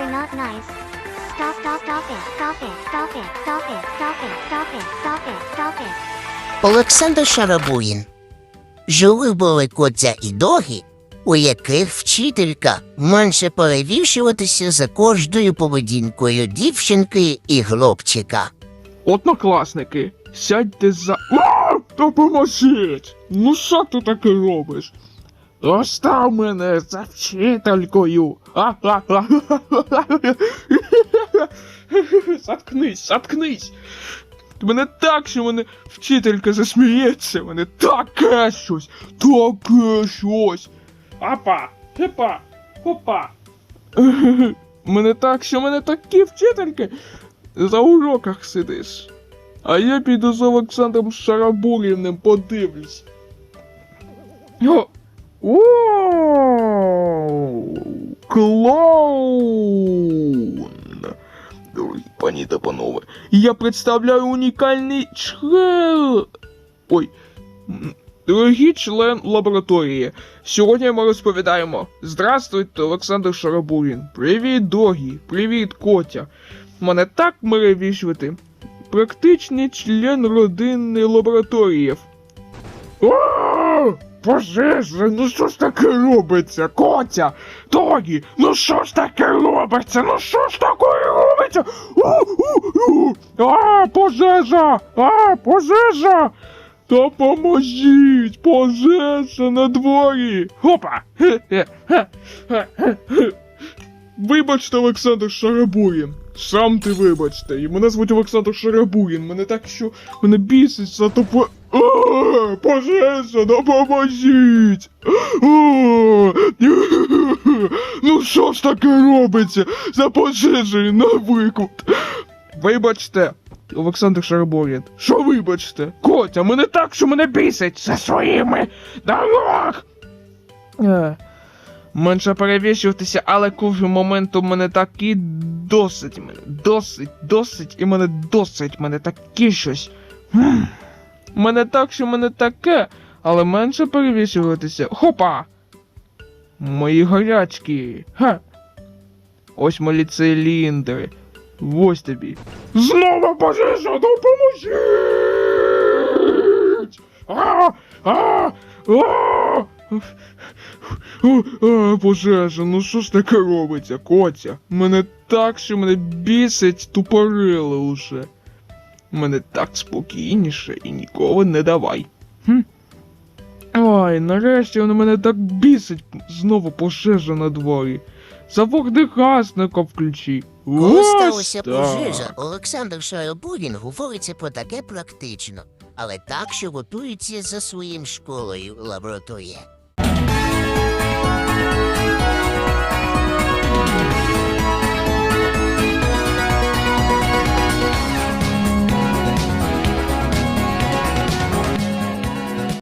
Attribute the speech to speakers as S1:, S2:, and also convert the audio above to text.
S1: You're not nice. Stop, stop, stop it, stop it, stop it, stop it, stop it, stop it, stop it, stop it.
S2: Олександр Шарабуїн. Жили були котя і доги, у яких вчителька менше перевішуватися за кожною поведінкою дівчинки і хлопчика.
S3: Однокласники, сядьте за. А! Допоможіть! Ну що ти таке робиш? Остав мене за вчителькою. Заткнись, заткнись. Мене так, що мене вчителька засміється, мене таке щось, таке щось. Апа, хепа, хопа. Мене так, що мене такі вчительки за уроках сидиш. А я піду з Олександром Шарабурівним подивлюсь. Пані та панове, я представляю унікальний член. Ой. Дорогі член лабораторії, сьогодні ми розповідаємо. Здравствуйте, Олександр Шарабурін. Привіт, догі, привіт, Котя. Мене так меревішувати. Практичний член родини лабораторіїв. Пожежа, ну що ж таке робиться, Котя? Тогі, ну що ж таке робиться? Ну що ж таке у. А, пожежа! А, пожежа! Допоможіть! Пожежа на дворі! Хопа! Вибачте, Олександр Шарабурін. Сам ти вибачте. І мене звуть Олександр Шарабурін. Мене так що мене бісить за тупо. Пожежа, допоможіть! Ну що ж таке робиться? За пожежею на викуп. Вибачте, Олександр Шарабурін. Що вибачте? Котя, мене так, що мене бісить за своїми дорог. Е, Менше перевішуватися, але кожен момент у мене такі досить мене. Досить, досить, і мене досить, мене такі щось. Мене так, що мене таке, але менше перевішуватися. Хопа! Мої гарячки. Ха. Ось мої циліндри. Ось тобі. Знову пожежа, допоможіть! Пожежа, ну що ж таке робиться, Котя? Мене так, що мене бісить тупорили уже. Мене так спокійніше і ніколи не давай. Хм. Ой, нарешті воно мене так бісить. Знову пожежа на дворі. За вогнегасника включи.
S2: Коли
S3: Ось
S2: сталася
S3: так.
S2: пожежа, Олександр Шарабудін говориться про таке практично, але так, що готується за своїм школою лабораторія.